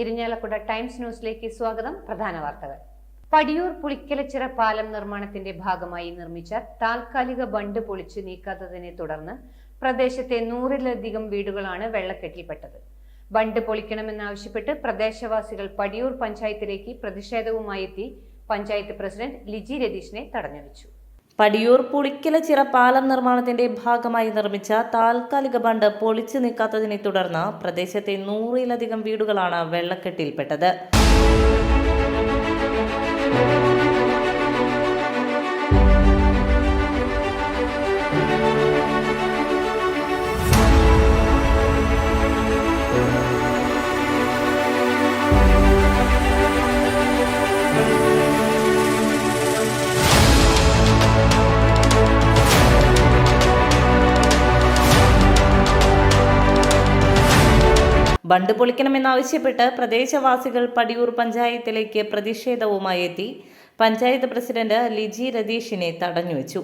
Irinjalakuda times ന്യൂസിലേക്ക് സ്വാഗതം. പ്രധാന വാർത്തകൾ. പടിയൂർ പുളിക്കലച്ചിറ പാലം നിർമ്മാണത്തിന്റെ ഭാഗമായി നിർമ്മിച്ച താൽക്കാലിക ബണ്ട് പൊളിച്ച് നീക്കാത്തതിനെ തുടർന്ന് പ്രദേശത്തെ നൂറിലധികം വീടുകളാണ് വെള്ളക്കെട്ടിൽപ്പെട്ടത്. ബണ്ട് പൊളിക്കണമെന്നാവശ്യപ്പെട്ട് പ്രദേശവാസികൾ പടിയൂർ പഞ്ചായത്തിലേക്ക് പ്രതിഷേധവുമായി എത്തി പഞ്ചായത്ത് പ്രസിഡന്റ് ലിജി രതീഷിനെ തടഞ്ഞുവെച്ചു. പടിയൂർ പുളിക്കല ചിറ പാലം നിർമ്മാണത്തിന്റെ ഭാഗമായി നിർമ്മിച്ച താൽക്കാലിക ബണ്ട് പൊളിച്ചു നീക്കാത്തതിനെ തുടർന്ന് പ്രദേശത്തെ നൂറിലധികം വീടുകളാണ് വെള്ളക്കെട്ടിൽപ്പെട്ടത്. ബണ്ട് പൊളിക്കണമെന്നാവശ്യപ്പെട്ട് പ്രദേശവാസികൾ പടിയൂർ പഞ്ചായത്തിലേക്ക് പ്രതിഷേധവുമായി എത്തി. പഞ്ചായത്ത് പ്രസിഡന്റ് ലിജി രതീഷിനെ തടഞ്ഞുവെച്ചു.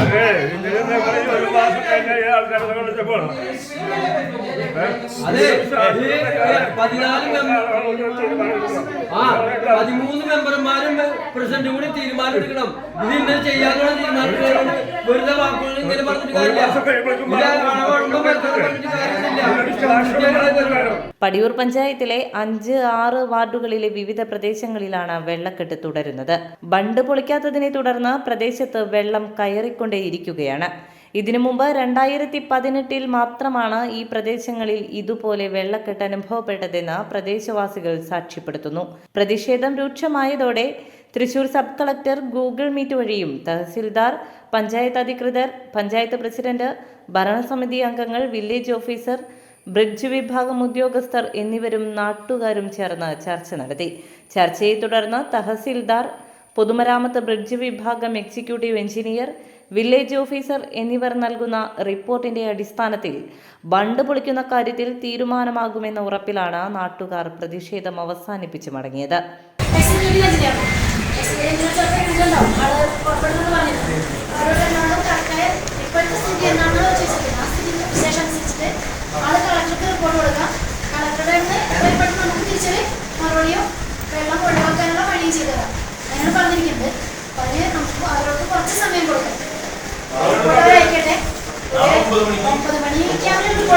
അതെ ഇതിന് ഞങ്ങൾ ഈ ഒരു മാസം കഴിഞ്ഞ ഈ ആൾക്കാരെ വിളിച്ചപ്പോൾ അതെ പതിനാല് ആ പതിമൂന്ന് മെമ്പർമാരും പ്രസിഡന്റ് കൂടി തീരുമാനം എടുക്കണം ഇത് ഇങ്ങനെ ചെയ്യാനുള്ള തീരുമാനം. വെറുതെ വാക്കുകൾ ഇങ്ങനെ പറഞ്ഞിട്ട് കാര്യമില്ല. പടിയൂർ പഞ്ചായത്തിലെ അഞ്ച് ആറ് വാർഡുകളിലെ വിവിധ പ്രദേശങ്ങളിലാണ് വെള്ളക്കെട്ട് തുടരുന്നത്. ബണ്ട് പൊളിക്കാത്തതിനെ തുടർന്ന് പ്രദേശത്ത് വെള്ളം കയറിക്കൊണ്ടേയിരിക്കുകയാണ്. ഇതിനു മുമ്പ് രണ്ടായിരത്തി പതിനെട്ടിൽ മാത്രമാണ് ഈ പ്രദേശങ്ങളിൽ ഇതുപോലെ വെള്ളക്കെട്ട് അനുഭവപ്പെട്ടതെന്ന് പ്രദേശവാസികൾ സാക്ഷ്യപ്പെടുത്തുന്നു. പ്രതിഷേധം രൂക്ഷമായതോടെ Thrissur sub collector Google Meet വഴിയും തഹസിൽദാർ പഞ്ചായത്ത് അധികൃതർ പഞ്ചായത്ത് പ്രസിഡന്റ് ഭരണസമിതി അംഗങ്ങൾ വില്ലേജ് ഓഫീസർ ബ്രിഡ്ജ് വിഭാഗം ഉദ്യോഗസ്ഥർ എന്നിവരും നാട്ടുകാരും ചേർന്ന് ചർച്ച നടത്തി. ചർച്ചയെ തുടർന്ന് തഹസിൽദാർ പൊതുമരാമത്ത് ബ്രിഡ്ജ് വിഭാഗം എക്സിക്യൂട്ടീവ് എഞ്ചിനീയർ വില്ലേജ് ഓഫീസർ എന്നിവർ നൽകുന്ന റിപ്പോർട്ടിന്റെ അടിസ്ഥാനത്തിൽ ബണ്ട് പൊളിക്കുന്ന കാര്യത്തിൽ തീരുമാനമാകുമെന്ന ഉറപ്പിലാണ് നാട്ടുകാർ പ്രതിഷേധം അവസാനിപ്പിച്ച് മടങ്ങിയത്.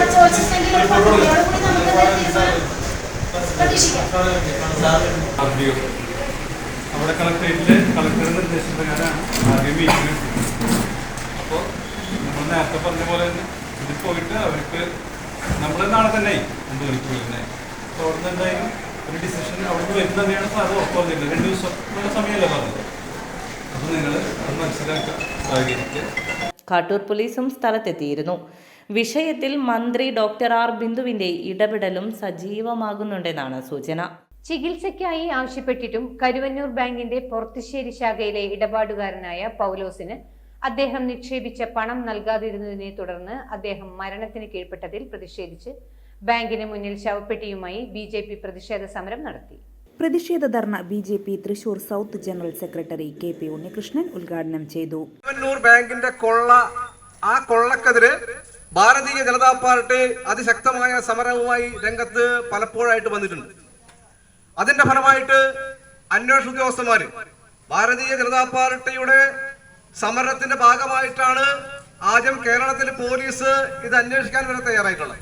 ചോദിച്ചിട്ടുണ്ടെങ്കിൽ ഒരു പത്ത് കൂടി നമുക്ക് കളക്ടറേറ്റിലെ കളക്ടറുടെ ആദ്യം മീറ്റിംഗ് അപ്പോൾ നമ്മൾ നേരത്തെ പറഞ്ഞ പോലെ തന്നെ ഇതിൽ പോയിട്ട് അവർക്ക് നമ്മൾ നാളെ തന്നെ രണ്ട് മണിക്കൂർ വരുന്നത് അപ്പോൾ അവിടെ നിന്ന് എന്തായാലും ഒരു ഡിസിഷൻ അവിടെ വരുന്ന തന്നെയാണ് സാറ് ഉറപ്പ് രണ്ട് ദിവസം സമയമല്ല പറഞ്ഞത് അപ്പോൾ നിങ്ങൾ അത് മനസ്സിലാക്കുക സഹകരിക്കുക കാട്ടൂർ പോലീസും സ്ഥലത്തെത്തിയിരുന്നു. വിഷയത്തിൽ മന്ത്രി ഡോക്ടർ ആർ ബിന്ദുവിന്റെ ഇടപെടലും സജീവമാകുന്നുണ്ടെന്നാണ് സൂചന. ചികിത്സയ്ക്കായി ആവശ്യപ്പെട്ടിട്ടും കരുവന്നൂർ ബാങ്കിന്റെ പൊറത്തുശ്ശേരി ശാഖയിലെ ഇടപാടുകാരനായ പൗലോസിന് അദ്ദേഹം നിക്ഷേപിച്ച പണം നൽകാതിരുന്നതിനെ തുടർന്ന് അദ്ദേഹം മരണത്തിന് കീഴ്പ്പെട്ടതിൽ പ്രതിഷേധിച്ച് ബാങ്കിന് മുന്നിൽ ശവപ്പെട്ടിയുമായി ബി ജെ പി പ്രതിഷേധ സമരം നടത്തി. പ്രതിഷേധ dharna B J P Thrissur south general secretary K P Unnikrishnan ഉദ്ഘാടനം ചെയ്തു. ബാങ്കിന്റെ കൊള്ള ആ കൊള്ളക്കെതിരെ ഭാരതീയ ജനതാ പാർട്ടി അതിശക്തമായ സമരവുമായി രംഗത്ത് പലപ്പോഴായിട്ട് വന്നിട്ടുണ്ട്. അതിന്റെ ഫലമായിട്ട് അന്വേഷണ ഉദ്യോഗസ്ഥന്മാര് ഭാരതീയ ജനതാ പാർട്ടിയുടെ സമരത്തിന്റെ ഭാഗമായിട്ടാണ് ആദ്യം കേരളത്തിൽ പോലീസ് ഇത് അന്വേഷിക്കാൻ വരെ തയ്യാറായിട്ടുള്ളത്.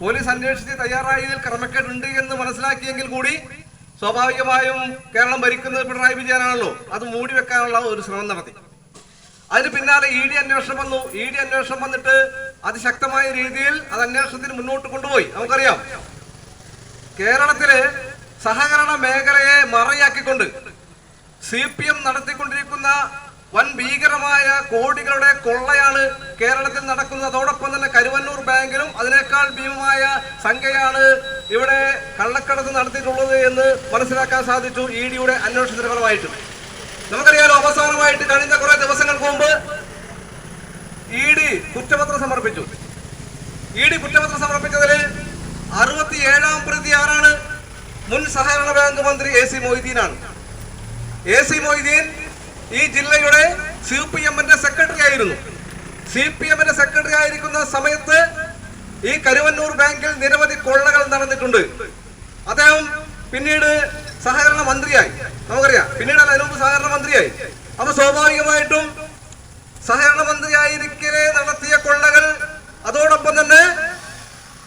പോലീസ് അന്വേഷിച്ച് തയ്യാറായതിൽ ക്രമക്കേടുണ്ട് എന്ന് മനസ്സിലാക്കിയെങ്കിൽ കൂടി സ്വാഭാവികമായും കേരളം ഭരിക്കുന്നത് പിണറായി വിജയനാണല്ലോ. അത് മൂടി വെക്കാനുള്ള ഒരു ശ്രമം നടത്തി. അതിന് പിന്നാലെ ഇ ഡി അന്വേഷണം വന്നു. ഇ ഡി അന്വേഷണം വന്നിട്ട് അതിശക്തമായ രീതിയിൽ അത് അന്വേഷണത്തിന് മുന്നോട്ട് കൊണ്ടുപോയി. നമുക്കറിയാം. കേരളത്തിലെ സഹകരണ മേഖലയെ മറയാക്കിക്കൊണ്ട് സി പി എം നടത്തിക്കൊണ്ടിരിക്കുന്ന വൻ ഭീകരമായ കോടികളുടെ കൊള്ളയാണ് കേരളത്തിൽ നടക്കുന്നത് അതോടൊപ്പം തന്നെ കരുവന്നൂർ ബാങ്കിലും അതിനേക്കാൾ ഭീമമായ സംഖ്യയാണ് ഇവിടെ കള്ളക്കടത്ത് നടത്തിയിട്ടുള്ളത് എന്ന് മനസ്സിലാക്കാൻ സാധിച്ചു ഇ ഡിയുടെ അന്വേഷണത്തിന് ഫലമായിട്ട്. നമുക്കറിയാലോ അവസാനമായിട്ട് കഴിഞ്ഞ കുറെ ദിവസങ്ങൾക്ക് മുമ്പ് ഇ ഡി കുറ്റപത്രം സമർപ്പിച്ചു. ഇ ഡി കുറ്റപത്രം സമർപ്പിച്ചതിൽ അറുപത്തിയേഴാം പ്രതി ആരാണ്? മുൻ സഹകരണ ബാങ്ക് മന്ത്രി എ സി മൊയ്തീനാണ്. എ സി മൊയ്തീൻ ഈ ജില്ലയുടെ സി പി എമ്മിന്റെ സെക്രട്ടറി ആയിരുന്നു. സി പി എമ്മിന്റെ സെക്രട്ടറി ആയിരിക്കുന്ന സമയത്ത് ഈ കരുവന്നൂർ ബാങ്കിൽ നിരവധി കൊള്ളകൾ നടന്നിട്ടുണ്ട്. അദ്ദേഹം പിന്നീട് സഹകരണ മന്ത്രിയായി. നമുക്കറിയാം. പിന്നീട് അതിനു സഹകരണ മന്ത്രിയായി. അപ്പൊ സ്വാഭാവികമായിട്ടും സഹകരണ മന്ത്രിയായിരിക്കെ നടത്തിയ കൊള്ളകൾ. അതോടൊപ്പം തന്നെ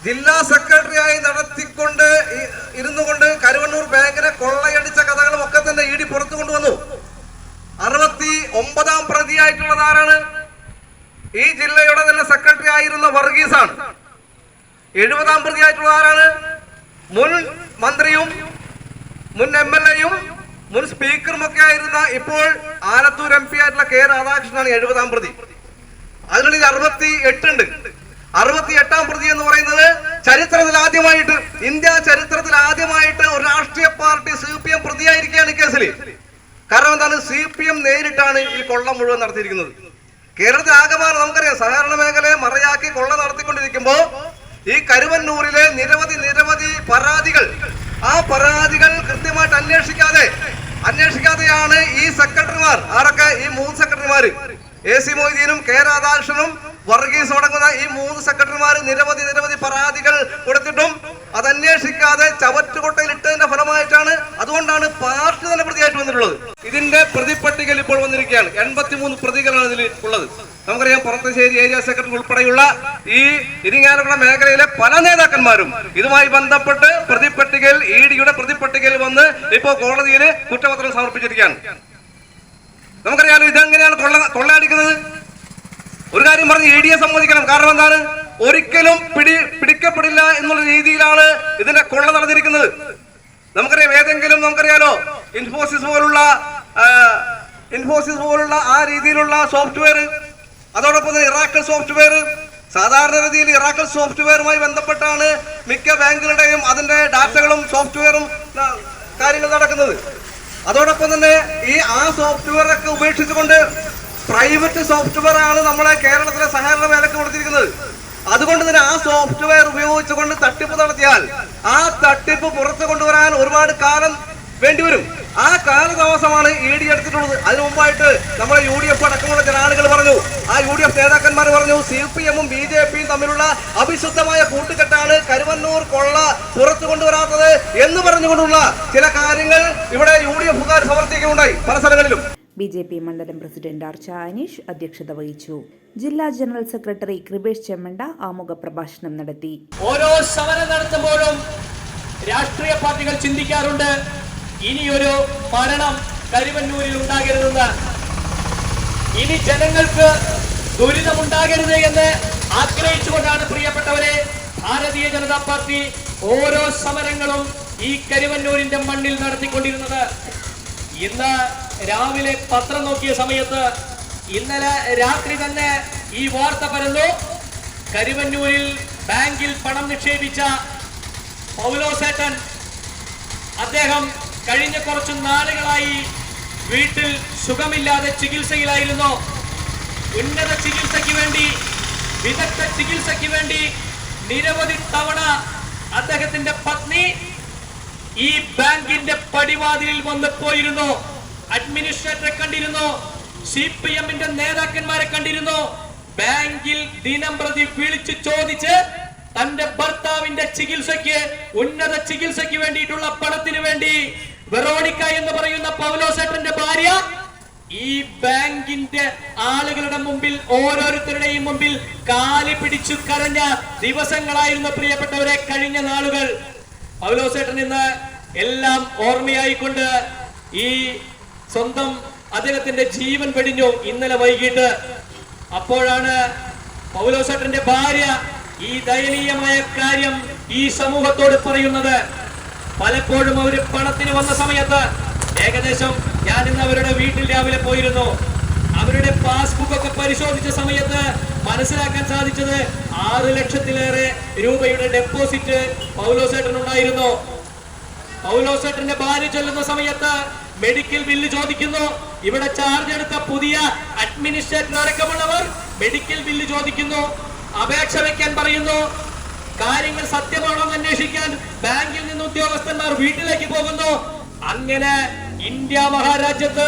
ജില്ലാ സെക്രട്ടറിയായി നടത്തിക്കൊണ്ട് ഇരുന്നു കൊണ്ട് കരുവണ്ണൂർ ബാങ്കിനെ കൊള്ളയടിച്ച കഥകളും ഒക്കെ തന്നെ ഇ ഡി പുറത്തു കൊണ്ടുവന്നു. അറുപത്തി ഒമ്പതാം പ്രതിയായിട്ടുള്ളത് ആരാണ് ഈ ജില്ലയുടെ തന്നെ സെക്രട്ടറി ആയിരുന്ന വർഗീസാണ്. എഴുപതാം പ്രതിയായിട്ടുള്ള ആരാണ് മുൻ മന്ത്രിയും മുൻ എം എൽ എയും മുൻ സ്പീക്കറും ഒക്കെ ആയിരുന്ന ഇപ്പോൾ ആലത്തൂർ എം പി ആയിട്ടുള്ള കെ രാധാകൃഷ്ണനാണ് എഴുപതാം പ്രതി. അതിനുള്ളിൽ അറുപത്തി എട്ടുണ്ട്. അറുപത്തി എട്ടാം പ്രതി എന്ന് പറയുന്നത് ചരിത്രത്തിൽ ആദ്യമായിട്ട് ഇന്ത്യ ചരിത്രത്തിൽ ആദ്യമായിട്ട് ഒരു രാഷ്ട്രീയ പാർട്ടി സി പി എം പ്രതിയായിരിക്കുകയാണ് കേസിൽ. കാരണം എന്താണ്? സി പി എം നേരിട്ടാണ് ഈ കൊള്ള മുഴുവൻ നടത്തിയിരിക്കുന്നത്. കേരളത്തിൽ ആകമാനം നമുക്കറിയാം സഹകരണ മേഖലയെ മറയാക്കി കൊള്ള നടത്തിക്കൊണ്ടിരിക്കുമ്പോൾ ഈ കരുവന്നൂരിലെ നിരവധി നിരവധി പരാതികൾ ആ പരാതികൾ കൃത്യമായിട്ട് അന്വേഷിക്കാതെ അന്വേഷിക്കാതെയാണ് ഈ സെക്രട്ടറിമാർ ആരൊക്കെ ഈ മൂന്ന് സെക്രട്ടറിമാർ എ സി മൊയ്തീനും കെ രാധാകൃഷ്ണനും വർഗീസ് അടങ്ങുന്ന ഈ മൂന്ന് സെക്രട്ടറിമാർ നിരവധി നിരവധി പരാതികൾ കൊടുത്തിട്ടും അത് അന്വേഷിക്കാതെ ചവറ്റുകൊട്ടയിൽ ഇട്ടതിന്റെ ഫലമായിട്ടാണ് അതുകൊണ്ടാണ് പാർട്ടി തന്നെ പ്രതിയായിട്ട് വന്നിട്ടുള്ളത്. ഇതിന്റെ പ്രതിപട്ടികയിൽ ഇപ്പോൾ വന്നിരിക്കുകയാണ്. എൺപത്തിമൂന്ന് പ്രതികളാണ് ഇതിൽ ഉള്ളത്. നമുക്കറിയാം പുറത്തശ്ശേരി ഏരിയ സെക്രട്ടറി ഉൾപ്പെടെയുള്ള ഈ ഇരിങ്ങാലക്കുട മേഖലയിലെ പല നേതാക്കന്മാരും ഇതുമായി ബന്ധപ്പെട്ട് പ്രതിപട്ടികയിൽ ഇ ഡിയുടെ പ്രതിപട്ടികയിൽ വന്ന് ഇപ്പോൾ കോടതിയിൽ കുറ്റപത്രം സമർപ്പിച്ചിരിക്കുകയാണ്. നമുക്കറിയാലോ ഇതെങ്ങനെയാണ് കൊള്ള കൊള്ളയടിക്കുന്നത്? ഒരു കാര്യം പറഞ്ഞ് ഇ ഡിയെ സമ്മതിക്കണം. കാരണം എന്താണ്? ഒരിക്കലും പിടി പിടിക്കപ്പെടില്ല എന്നുള്ള രീതിയിലാണ് ഇതിന്റെ കൊള്ള നടന്നിരിക്കുന്നത്. നമുക്കറിയാം ഏതെങ്കിലും നമുക്കറിയാലോ ഇൻഫോസിസ് പോലുള്ള ഇൻഫോസിസ് പോലുള്ള ആ രീതിയിലുള്ള സോഫ്റ്റ്വെയർ അതോടൊപ്പം ഇറാക്കൽ സോഫ്റ്റ്വെയർ സാധാരണ രീതിയിൽ ഇറാക്കൽ സോഫ്റ്റ്വെയറുമായി ബന്ധപ്പെട്ടാണ് മിക്ക ബാങ്കുകളുടെയും അതിന്റെ ഡാറ്റകളും സോഫ്റ്റ്വെയറും കാര്യങ്ങൾ നടക്കുന്നത്. അതോടൊപ്പം തന്നെ ഈ ആ സോഫ്റ്റ്വെയർ ഒക്കെ ഉപേക്ഷിച്ചുകൊണ്ട് പ്രൈവറ്റ് സോഫ്റ്റ്വെയർ ആണ് നമ്മളെ കേരളത്തിലെ സഹകരണ മേഖലക്ക് കൊടുത്തിരിക്കുന്നത്. അതുകൊണ്ട് തന്നെ ആ സോഫ്റ്റ്വെയർ ഉപയോഗിച്ചുകൊണ്ട് തട്ടിപ്പ് നടത്തിയാൽ ആ തട്ടിപ്പ് പുറത്തു കൊണ്ടുവരാൻ ഒരുപാട് കാലം വേണ്ടിവരും ആ കാലതാമസമാണ് ഇ ഡി എടുത്തിട്ടുള്ളത്. അതിനു മുമ്പായിട്ട് നമ്മുടെ യു ഡി എഫ് അടക്കമുള്ള ചില ആളുകൾ പറഞ്ഞു. ആ യു ഡി എഫ് നേതാക്കന്മാർ പറഞ്ഞു സി പി എമ്മും ബി ജെ പിയും തമ്മിലുള്ള അവിശുദ്ധമായ കൂട്ടുകെട്ടാണ് കരുവന്നൂർ കൊള്ള പുറത്തു കൊണ്ടുവരാത്തത് എന്ന് പറഞ്ഞുകൊണ്ടുള്ള ചില കാര്യങ്ങൾ ഇവിടെ യു ഡി എഫുകാർ സമർത്ഥിക്കുകയുണ്ടായി പല സ്ഥലങ്ങളിലും. ബി ജെ പി മണ്ഡലം പ്രസിഡന്റ് ആർച്ച അനീഷ് അധ്യക്ഷത വഹിച്ചു. ജില്ലാ ജനറൽ സെക്രട്ടറി കൃപേഷ് ചെമ്മണ്ട ആമുഖ പ്രഭാഷണം നടത്തി. ഓരോ സമരം നടത്തുമ്പോഴും രാഷ്ട്രീയ പാർട്ടികൾ ചിന്തിക്കാറുണ്ട്. ഇനിയൊരു മരണം കരുവന്നൂരിൽ ഉണ്ടാകരുതെന്ന്. ഇനി ജനങ്ങൾക്ക് ദുരിതമുണ്ടാകരുത് എന്ന് ആഗ്രഹിച്ചുകൊണ്ടാണ് പ്രിയപ്പെട്ടവരെ ഭാരതീയ ജനതാ പാർട്ടി ഓരോ സമരങ്ങളും ഈ കരുവന്നൂരിന്റെ മണ്ണിൽ നടത്തിക്കൊണ്ടിരുന്നത്. ഇന്ന് രാവിലെ പത്രം നോക്കിയ സമയത്ത് ഇന്നലെ രാത്രി തന്നെ ഈ വാർത്ത പരന്നു. കരുവന്നൂരിൽ ബാങ്കിൽ പണം നിക്ഷേപിച്ച പൗലോസേട്ടൻ അദ്ദേഹം കഴിഞ്ഞ കുറച്ച് നാളുകളായി വീട്ടിൽ സുഖമില്ലാതെ ചികിത്സയിലായിരുന്നു. ഉന്നത ചികിത്സയ്ക്ക് വേണ്ടി വിദഗ്ധ ചികിത്സയ്ക്ക് വേണ്ടി നിരവധി തവണ അദ്ദേഹത്തിന്റെ പത്നി ഈ ബാങ്കിന്റെ പടിവാതിലിൽ വന്ന് പോയിരുന്നു. അഡ്മിനിസ്ട്രേറ്ററെ കണ്ടിരുന്നു സി പി എമ്മിന്റെ നേതാക്കന്മാരെ കണ്ടിരുന്നു. ബാങ്കിൽ ദിനം പ്രതി വിളിച്ചു ചോദിച്ച് തന്റെ ഭർത്താവിന്റെ ചികിത്സയ്ക്ക് ഉന്നത ചികിത്സയ്ക്ക് വേണ്ടിയിട്ടുള്ള പണത്തിന് വേണ്ടി വെറോണിക്ക എന്ന് പറയുന്ന പൗലോസേട്ടന്റെ ഭാര്യ ഈ ബാങ്കിന്റെ ആളുകളുടെ മുമ്പിൽ ഓരോരുത്തരുടെയും മുമ്പിൽ കാലി പിടിച്ചു കരഞ്ഞ ദിവസങ്ങളായിരുന്നു പ്രിയപ്പെട്ടവരെ കഴിഞ്ഞ നാളുകൾ. പൗലോസേട്ടൻ ഇന്ന് എല്ലാം ഓർമ്മയായിക്കൊണ്ട് ഈ സ്വന്തം അദ്ദേഹത്തിന്റെ ജീവൻ വെടിഞ്ഞു ഇന്നലെ വൈകിട്ട്. അപ്പോഴാണ് പൗലോസേട്ടന്റെ ഭാര്യ ഈ ദയനീയമായ കാര്യം ഈ സമൂഹത്തോട് പറയുന്നത്. പലപ്പോഴും അവർ പണത്തിന് വന്ന സമയത്ത് ഏകദേശം ഞാൻ ഇന്ന് അവരുടെ വീട്ടിൽ രാവിലെ പോയിരുന്നു. അവരുടെ പാസ്ബുക്ക് ഒക്കെ പരിശോധിച്ച സമയത്ത് മനസ്സിലാക്കാൻ സാധിച്ചത് ആറ് ലക്ഷത്തിലേറെ രൂപയുടെ ഡെപ്പോസിറ്റ് പൗലോസേട്ടൻ ഉണ്ടായിരുന്നു. പൗലോസേട്ടന്റെ ഭാര്യ ചൊല്ലുന്ന സമയത്ത് മെഡിക്കൽ ബില്ല് ചോദിക്കുന്നു. ഇവിടെ ചാർജ് എടുത്ത പുതിയ അഡ്മിനിസ്ട്രേറ്റർ അടക്കമുള്ളവർ മെഡിക്കൽ ബില്ല് ചോദിക്കുന്നു. അപേക്ഷ വെക്കാൻ പറയുന്നു. കാര്യങ്ങൾ സത്യമാണോ എന്ന് അന്വേഷിക്കാൻ ബാങ്കിൽ നിന്ന് ഉദ്യോഗസ്ഥന്മാർ വീട്ടിലേക്ക് പോകുന്നു. അങ്ങനെ ഇന്ത്യ മഹാരാജ്യത്ത്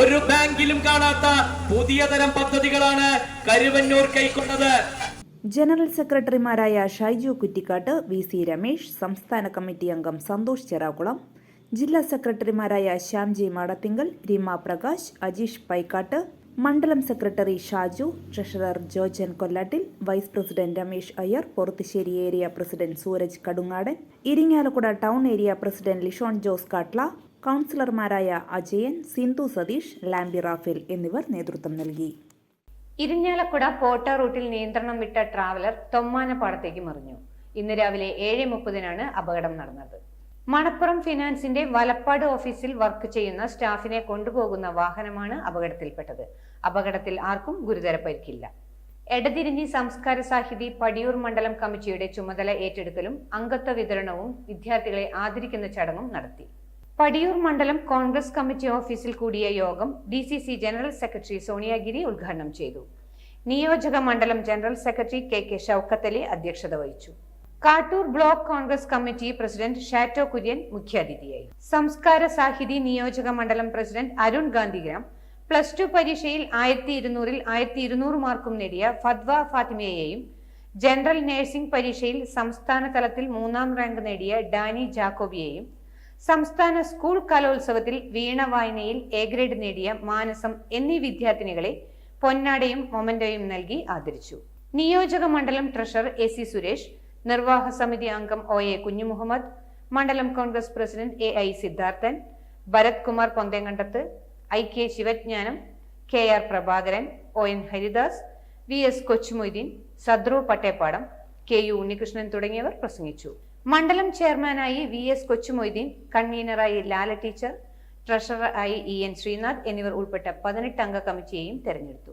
ഒരു ബാങ്കിലും കാണാത്ത പുതിയ തരം പദ്ധതികളാണ് കരുവന്നൂർ കൈക്കൊണ്ടത്. ജനറൽ സെക്രട്ടറിമാരായ ഷൈജു കുറ്റിക്കാട്ട് വി സി രമേശ് സംസ്ഥാന കമ്മിറ്റി അംഗം സന്തോഷ് ചെറാകുളം ജില്ലാ സെക്രട്ടറിമാരായ ശ്യാംജി മാടത്തിങ്കൽ രീമ പ്രകാശ് അജീഷ് പൈക്കാട്ട് മണ്ഡലം secretary Shaju treasurer Jojan Kollattil vice president Ramesh Iyer Porathussery area president Sooraj Kadungadan Irinjalakuda town area president Lishon Jose Kattla കൗൺസിലർമാരായ അജയൻ സിന്ധു സതീഷ് ലാംബി റാഫേൽ എന്നിവർ നേതൃത്വം നൽകി. ഇരിഞ്ഞാലക്കുട പോട്ട റൂട്ടിൽ നിയന്ത്രണം വിട്ട ട്രാവലർ തൊമ്മാനപ്പാടത്തേക്ക് മറിഞ്ഞു. ഇന്ന് രാവിലെ ഏഴ് മുപ്പതിനാണ് അപകടം നടന്നത്. മണപ്പുറം ഫിനാൻസിന്റെ വലപ്പാട് ഓഫീസിൽ വർക്ക് ചെയ്യുന്ന സ്റ്റാഫിനെ കൊണ്ടുപോകുന്ന വാഹനമാണ് അപകടത്തിൽപ്പെട്ടത്. അപകടത്തിൽ ആർക്കും ഗുരുതര പരിക്കില്ല. എടതിരിഞ്ഞി സംസ്കാര സാഹിതി പടിയൂർ മണ്ഡലം കമ്മിറ്റിയുടെ ചുമതല ഏറ്റെടുക്കലും അംഗത്വ വിതരണവും വിദ്യാർത്ഥികളെ ആദരിക്കുന്ന ചടങ്ങും നടത്തി. പടിയൂർ മണ്ഡലം കോൺഗ്രസ് കമ്മിറ്റി ഓഫീസിൽ കൂടിയ യോഗം D C C general secretary Soniyagiri ഉദ്ഘാടനം ചെയ്തു. നിയോജക മണ്ഡലം general secretary K K Shoukathali അധ്യക്ഷത വഹിച്ചു. Kattoor block Congress committee president Shatto Kurian മുഖ്യാതിഥിയായി. സംസ്കാര സാഹിതി നിയോജക മണ്ഡലം president Arun Gandhigram plus two പരീക്ഷയിൽ ആയിരത്തി ഇരുന്നൂറിൽ ആയിരത്തി ഇരുന്നൂറ് മാർക്കും നേടിയ ഫദ്വ ഫാത്തിമയെയും ജനറൽ നഴ്സിംഗ് പരീക്ഷയിൽ സംസ്ഥാന തലത്തിൽ മൂന്നാം റാങ്ക് നേടിയ ഡാനി ജാക്കോബിയെയും സംസ്ഥാന സ്കൂൾ കലോത്സവത്തിൽ വീണ വായനയിൽ എ ഗ്രേഡ് നേടിയ മാനസം എന്നീ വിദ്യാർത്ഥിനികളെ പൊന്നാടയും മൊമന്റോയും നൽകി ആദരിച്ചു. നിയോജക മണ്ഡലം ട്രഷറർ എ സി സുരേഷ് നിർവാഹ സമിതി അംഗം ഒ എ കുഞ്ഞുമുഹമ്മദ് മണ്ഡലം Congress president A I Siddharthan Bharath Kumar Ponthenkandathu I K Sivanjanam K R Prabhakaran O N Haridas V S Kochumoideen Sadru Pattepadam K U Unnikrishnan തുടങ്ങിയവർ പ്രസംഗിച്ചു. മണ്ഡലം ചെയർമാനായി വി എസ് കൊച്ചുമൊയ്തീൻ കൺവീനറായി Lala teacher ട്രഷററായി ഇ എൻ ശ്രീനാഥ് എന്നിവർ ഉൾപ്പെട്ട പതിനെട്ട് അംഗ കമ്മിറ്റിയെയും തെരഞ്ഞെടുത്തു.